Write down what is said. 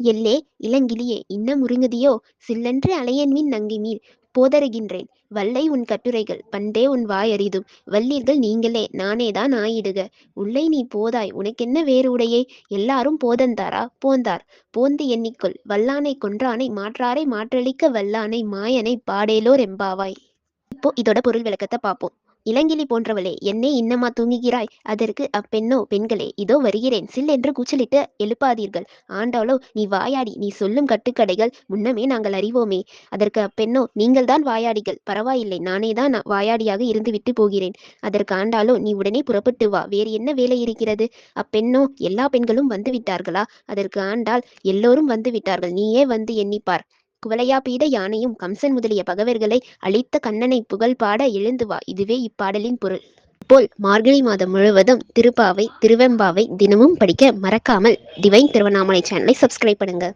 எல்லே இளங்கிளியே இன்ன முருங்குதியோ சில்லென்று அலையன்மின் நங்கைமீர் போதருகின்றேன். வல்லை உன் கட்டுரைகள் பண்டே உன் வாயறிதும் வல்லீர்கள் நீங்களே நானேதான் ஆயிடுக. உள்ளே நீ போதாய் உனக்கென்ன வேறு உடையே? எல்லாரும் போதந்தாரா? போந்தார். போந்து எண்ணிக்கொள் வல்லானை கொன்றானை மாற்றாரை மாற்றளிக்க வல்லானை மாயனை பாடேலோர் எம்பாவாய். இப்போ இதோட பொருள் விளக்கத்தை பார்ப்போம். இளங்கிளி போன்றவளே என்னே இன்னமா தூங்குகிறாய்? அதற்கு அப்பெண்ணோ பெண்களே இதோ வருகிறேன். சில் என்று கூச்சலிட்டு எழுப்பாதீர்கள். ஆண்டாளோ நீ வாயாடி நீ சொல்லும் கட்டுக்கடைகள் முன்னமே நாங்கள் அறிவோமே. அதற்கு அப்பெண்ணோ நீங்கள்தான் வாயாடிகள். பரவாயில்லை நானே தான் வாயாடியாக இருந்து விட்டு போகிறேன். அதற்கு ஆண்டாளோ நீ உடனே புறப்பட்டு வா. வேறு என்ன வேலை இருக்கிறது? அப்பெண்ணோ எல்லா பெண்களும் வந்து விட்டார்களா அதற்கு ஆண்டாள் எல்லோரும் வந்து விட்டார்கள் நீயே வந்து எண்ணிப்பார். குவலையாபீட யானையும் கம்சன் முதலிய பகவர்களை அழித்த கண்ணனை புகழ் பாட எழுந்து வா. இதுவே இப்பாடலின் பொருள். போல் மார்கழி மாதம் முழுவதும் திருப்பாவை திருவெம்பாவை தினமும் படிக்க மறக்காமல் டிவைன் திருவண்ணாமலை சேனலை சப்ஸ்கிரைப் பண்ணுங்க.